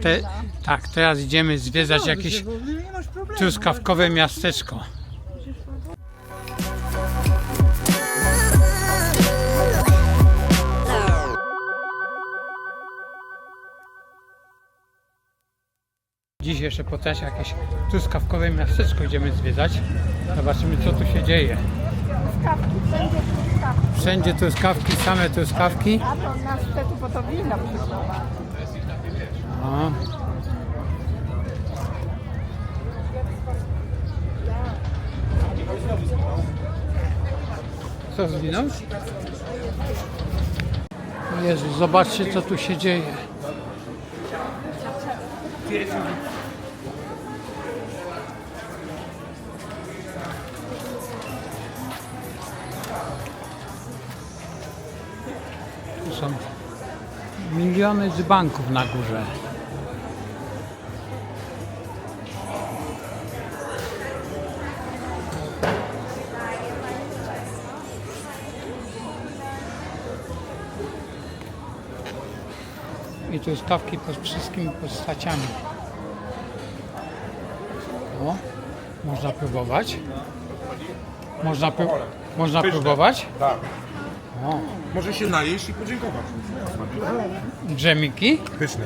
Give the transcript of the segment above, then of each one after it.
Te, tak, teraz idziemy zwiedzać jakieś truskawkowe miasteczko. Dziś jeszcze po trasie jakieś truskawkowe miasteczko idziemy zwiedzać. Zobaczymy co tu się dzieje. Truskawki, wszędzie truskawki. Wszędzie truskawki, same truskawki. A to nas wtedy po to wino przyszła. O. Co zwinął? Jezu, zobaczcie co tu się dzieje. Tu są miliony z banków na górze. I tu stawki pod wszystkimi postaciami. O, można próbować. Można, pró- można próbować. Tak. O, Może się najeść i podziękować. dżemiki. Pyszne.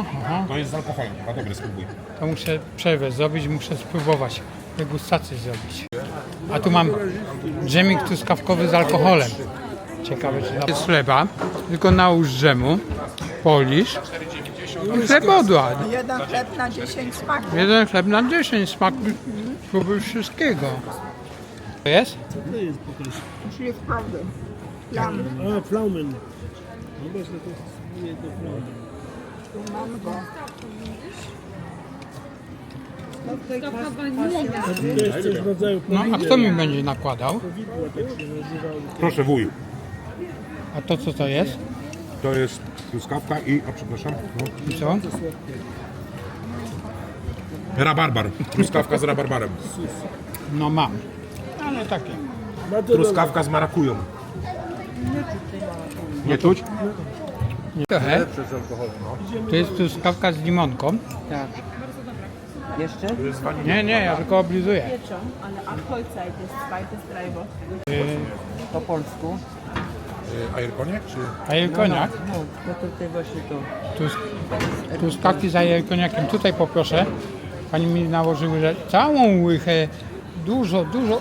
Aha. To jest z alkoholem, a dobre spróbuj. To muszę przerwę zrobić, muszę spróbować degustację zrobić. A tu mam dżemik truskawkowy z alkoholem. Ciekawe czy to jest chleba, tylko nałóż dżemu, polisz i chleb odład. Jeden chleb na 10 smaków. Jeden chleb na 10, smak spróbuj wszystkiego. To jest? Już jest problem. Plan. A, Pflaumen. No właśnie, to jest jedno Pflaumen. Mam go. To jest w rodzaju No, a kto mi będzie nakładał? tak. Proszę wuj. A to co to jest? To jest truskawka i, a przepraszam, no. I co? Rabarbar. Truskawka z rabarbarem. No mam. Ale takie. Truskawka z marakują. Nie czuć? Trochę. To jest truskawka z limonką. Tak. Jeszcze? Nie, nie, ja tylko oblizuję. Pieczą, ale zweites Treiber. Po polsku. A Jerkoniak czy? A jelkoniak? No, no to tutaj właśnie to. Trus, truskawki za jelkoniakiem. Tutaj poproszę. Pani mi nałożyły że całą łychę. Dużo, dużo.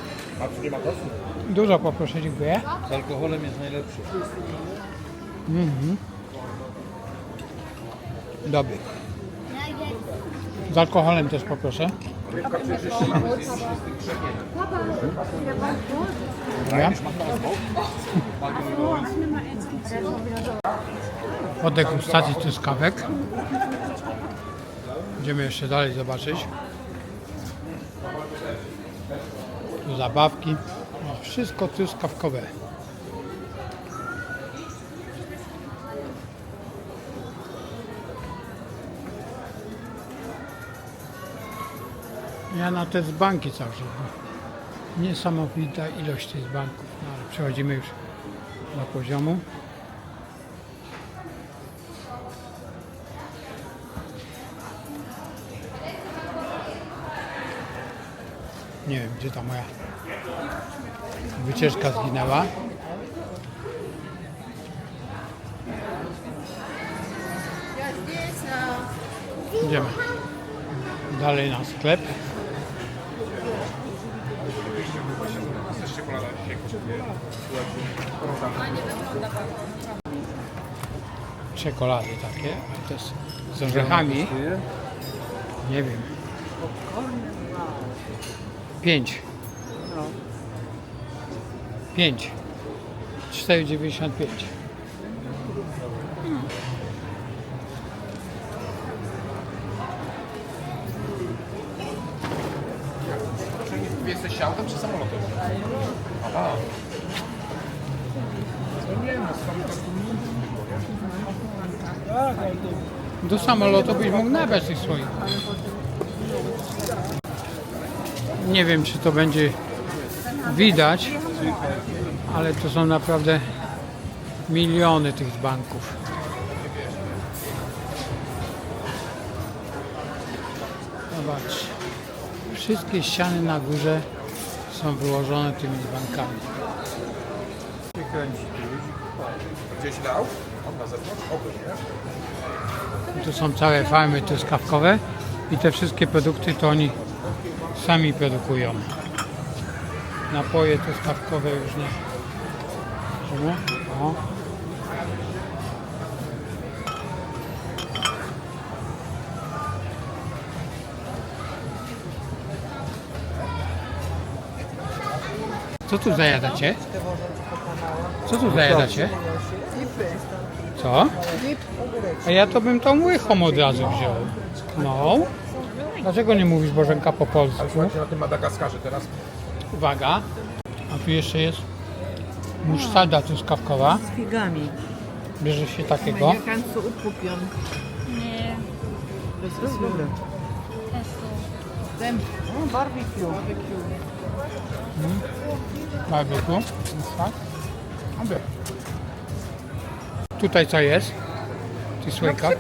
Dużo poproszę, dziękuję. Z alkoholem jest najlepszy. Dobry. Z alkoholem też poproszę. Dobra. Po degustacji będziemy jeszcze dalej zobaczyć. Tu zabawki. No, wszystko truskawkowe. Ja na te z banki cały czas. Niesamowita ilość tych banków. No, ale przechodzimy już do poziomu. Nie wiem, gdzie ta moja wycieczka zginęła. Idziemy dalej na sklep. Czekolady takie, to jest z orzechami. Nie wiem. Pięć. Pięć. 4,95. Jesteś autem czy samolotem? Tak, ale to Do samolotu byś mógł nabrać tych swoich. Nie wiem, czy to będzie widać, ale to są naprawdę miliony tych banków. Zobaczcie. Wszystkie ściany na górze są wyłożone tymi dzbankami. Gdzieś lał? On na zewnątrz? Tu są całe farmy truskawkowe i te wszystkie produkty to oni sami produkują. Napoje truskawkowe różne. Zobaczymy. O. Co tu zajadacie? Co tu zajadacie? Co? A ja to bym tą łychą od razu wziął. No. Dlaczego nie mówisz Bożenka po polsku? Słuchajcie, na tym Madagaskarze teraz. Uwaga. A tu jeszcze jest musztarda truskawkowa. Z figami. Bierze się takiego. Amerykańcy ukupią. Nie, To jest dobre. Zęb. O, barbecue. Barbecue. Tak. Tutaj co jest? W tych No przyprawy.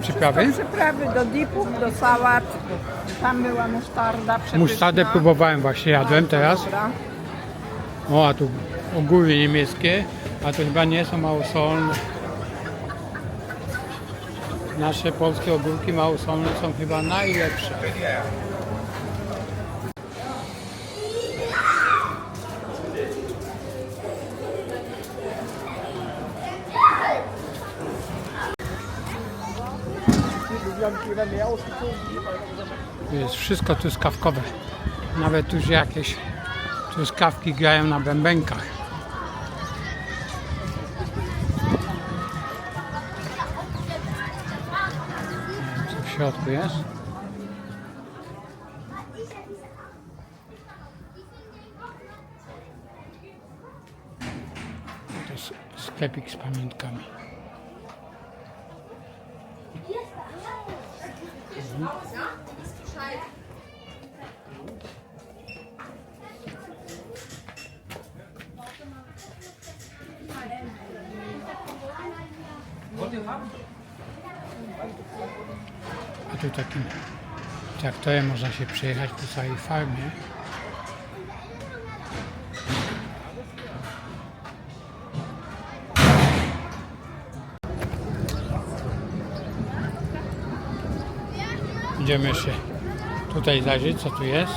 Przyprawy? Wszystko przyprawy do dipów, do sałat. Tam była musztarda przepyszna. Musztardę próbowałem właśnie, jadłem Bardzo teraz. dobra. O, a tu ogóry niemieckie, a to chyba nie są małosolne. Nasze polskie ogórki małosolne są chyba najlepsze. Jest wszystko truskawkowe. Nawet tu już jakieś truskawki grają na bębenkach. Co w środku jest? To jest sklepik z pamiątkami. A tu takim traktorem można się przejechać po całej farmie. Idziemy jeszcze tutaj zajrzeć, co tu jest.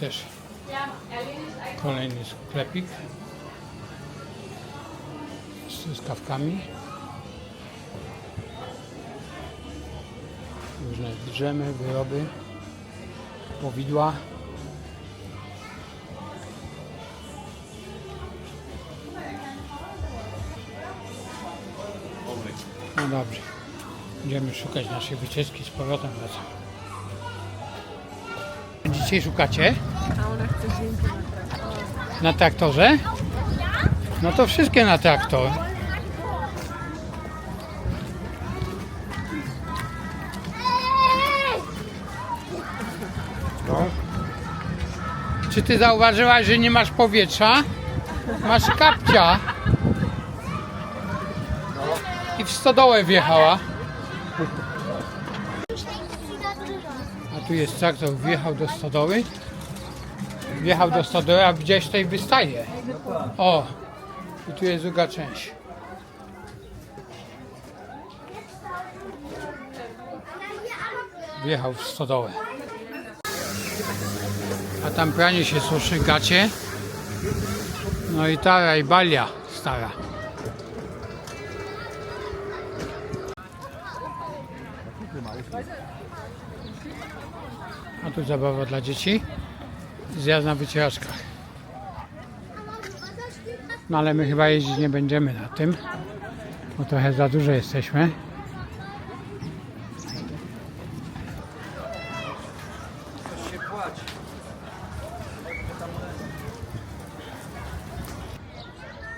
Też kolejny sklepik z truskawkami. Różne drzemy, wyroby, powidła. No dobrze. Będziemy szukać naszej wycieczki z powrotem wracamy. Dzisiaj szukacie? Na Na traktorze? No to wszystkie na traktor. No. Czy ty zauważyłaś, że nie masz powietrza? Masz kapcia. I w stodołę wjechała. A tu jest traktor, wjechał do stodoły. Wjechał do stodoły, a gdzieś tutaj wystaje. O, i tu jest druga część. Wjechał w stodołę. A tam pranie się suszy, gacie. No i tara i balia stara. A tu zabawa dla dzieci. Zjazd na wycieraczkach. No ale my chyba jeździć nie będziemy na tym, bo trochę za dużo jesteśmy.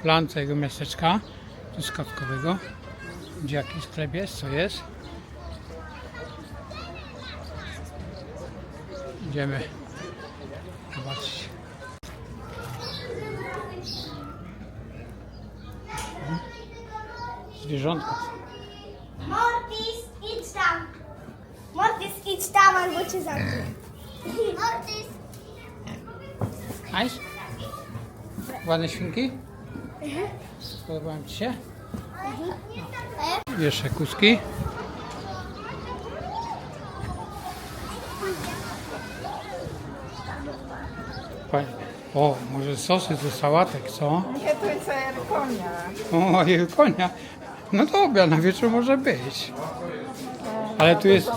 plan całego miasteczka truskawkowego. Gdzie jaki sklep jest, co jest. Idziemy zobaczyć. Zwierzątka. Mortis, idź tam. Mortis, idź tam, albo cię zamknę. Mortis. Nice? Ładne świnki? Podobają Ci się? Jeszcze kuski. O, może sosy do sałatek, co? Nie, to jest konia. O, konia. No dobra, na wieczór może być. Ale tu jest,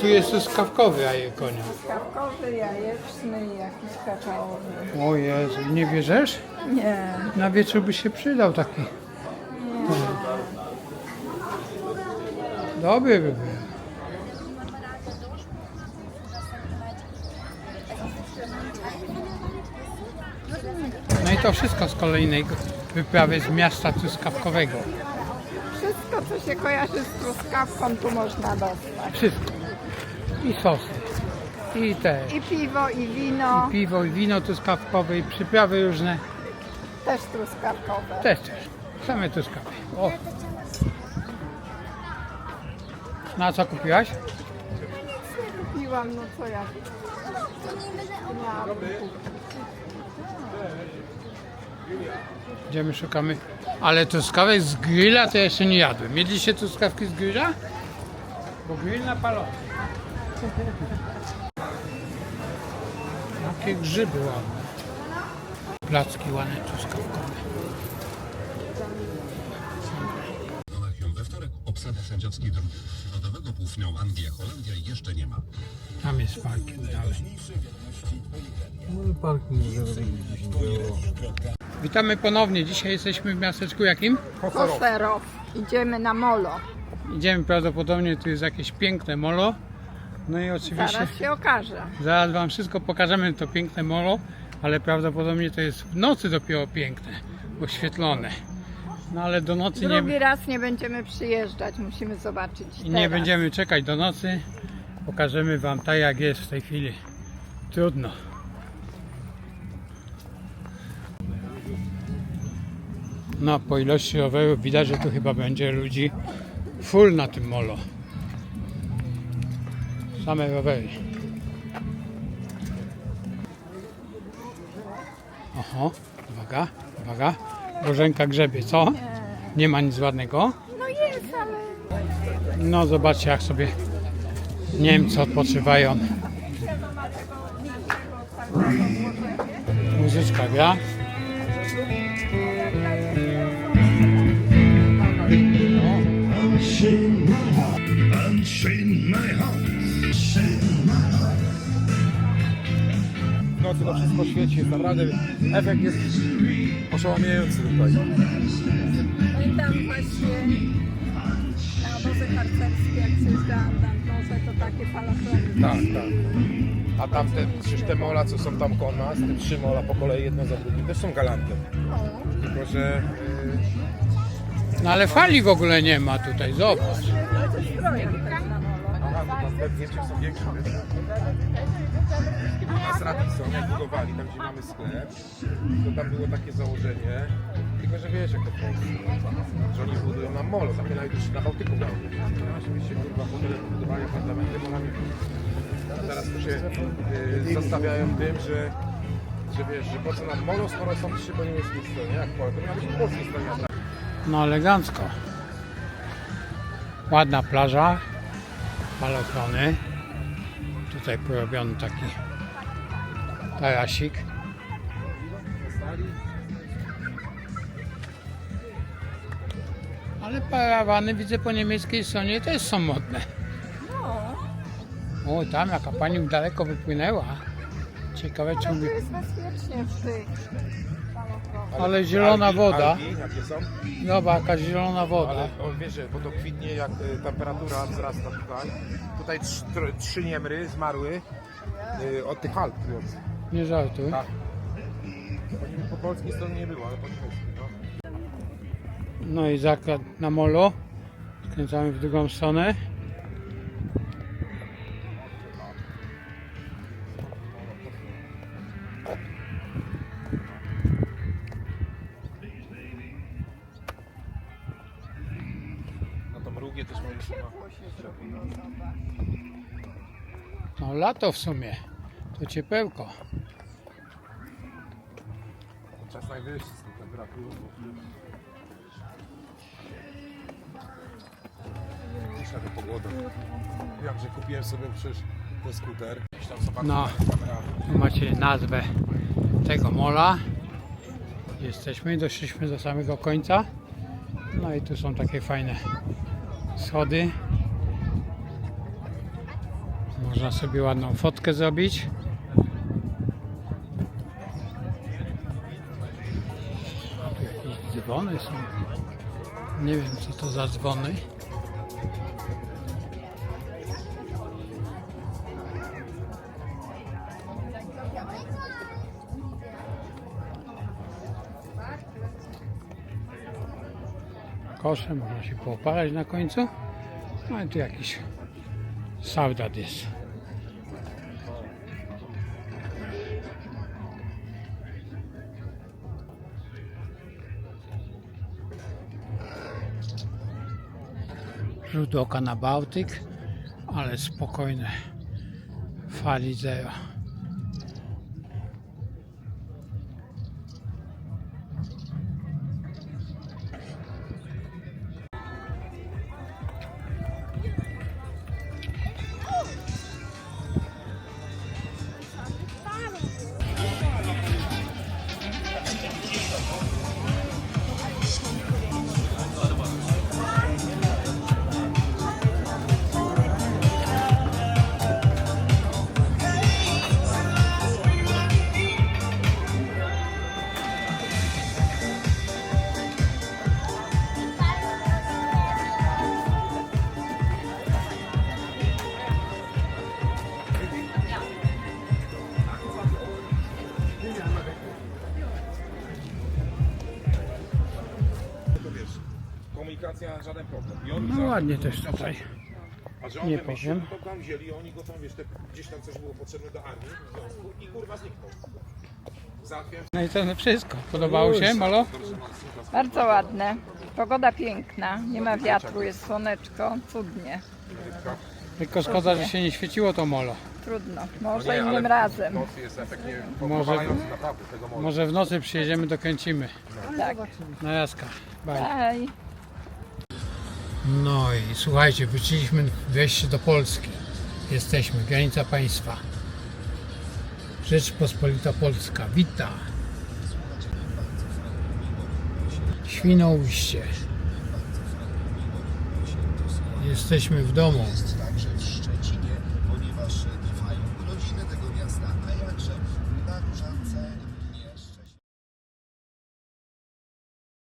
tu jest truskawkowy, a jej konia. Kawkowy, jajeczny i jakiś kakaowy. O Jezu, nie bierzesz? Nie. Na wieczór by się przydał taki. Dobry by był. No i to wszystko z kolejnej wyprawy z miasta truskawkowego. Co się kojarzy z truskawką, tu można dostać. Wszystko. I sosy. I te. I piwo, i wino, Piwo, i wino truskawkowe, i przyprawy różne. też truskawkowe. Też, też. Same truskawy. O. Na co kupiłaś? Piłam, no co ja. Miałam. Idziemy, szukamy. Ale truskawek z grilla to ja jeszcze nie jadłem. Mieliście truskawki z grilla? Bo grill napalony. Jakie grzyby ładne. Placki ładne truskawkowe. We wtorek obsada sędziowskiej do środowego półfinału Anglia-Holandia jeszcze nie ma. Tam jest parking dalej. Witamy ponownie. Dzisiaj jesteśmy w miasteczku jakim? Koserow. Idziemy na molo. Idziemy prawdopodobnie, tu jest jakieś piękne molo. No i oczywiście Zaraz się okaże. zaraz Wam wszystko pokażemy to piękne molo, ale prawdopodobnie to jest w nocy dopiero piękne, oświetlone. No ale do nocy nie, Drugi raz nie będziemy przyjeżdżać, musimy zobaczyć nie teraz. będziemy czekać do nocy. Pokażemy Wam tak jak jest w tej chwili. Trudno. No po ilości rowerów widać, że tu chyba będzie ludzi full na tym molo. Same rowery. Oho, uwaga, uwaga. Bożenka grzebie, co? Nie ma nic ładnego? No jest, ale No zobaczcie jak sobie Niemcy odpoczywają. Muzyczka gra. W to wszystko świeci, jest naprawdę efekt jest oszałamiający tutaj. No i tam właśnie na obozy harcerskie, jak przyjeżdżałam tam może to takie falafele. Tak, tak. A tam te, przecież te mola, co są tam koło nas, te trzy mola po kolei, jedno za drugim, też są galantem. Tylko, że y, No ale fali w ogóle nie ma tutaj, zobacz. aha, to tam te Niemcy są większe, wiesz? Nas Radisson, jak budowali, tam gdzie mamy sklep, to tam było takie założenie, tylko że wiesz jak to Polsce, że oni budują nam molo, nawet już na Bałtyku miały. No oczywiście, kurwa, modele budowania apartamenty. A teraz to się y, zastawiają tym, że, że wiesz, że po co nam molo, skoro są trzy po niemieckiej stronie, jak to być. No elegancko. Ładna plaża. Falochrony. Tutaj porobiony taki tarasik. Ale parawany widzę po niemieckiej stronie też są modne. O, tam jaka pani daleko wypłynęła. Ciekawe czy To umie... jest bezpiecznie w tych falaflach. Ale zielona Algi- woda. Algi, jakie są? Zobacz, jaka zielona woda. Ale on wie, że bo to kwitnie jak y, temperatura wzrasta tutaj. Tutaj trz, tr, trzy niemry zmarły y, od tych mówiąc. Nie żartuj. Tak. Po polskiej strony nie było, ale po niemieckiej, no. No i zakręt na molo. Skręcamy w drugą stronę. Lato w sumie. To ciepełko. Czas najwyższy z tą temperaturą. Cisza do pogody. Wiem, że kupiłem sobie przecież ten skuter. No. Tu macie nazwę tego mola. Jesteśmy, doszliśmy do samego końca. No i tu są takie fajne schody. Można sobie ładną fotkę zrobić. A tu jakieś dzwony są. Nie wiem co to za dzwony. Kosze, można się poopalać na końcu. No i tu jakiś saudat jest. Rzut oka na Bałtyk, ale spokojne fali zero. No ładnie też tutaj. A że on nie powiem. to tam wzięli, oni go tam, wiesz, te, gdzieś tam coś było potrzebne do armii w związku i kurwa zniknął. Załatwiam No i to wszystko. Podobało się, Molo? Bardzo ładne. Pogoda piękna. Nie ma wiatru, jest słoneczko. Cudnie. Tylko szkoda, że się nie świeciło to Molo. Trudno. No Może nie, ale innym razem. W nocy jest efekt nie Może- powalający naprawdę tego. Może w nocy przyjedziemy, dokręcimy. Tak. Na jaska. Bye. Bye. No i słuchajcie, wróciliśmy wejście do Polski. Jesteśmy, granica państwa. Rzeczpospolita Polska, wita. Świnoujście. Jesteśmy w domu.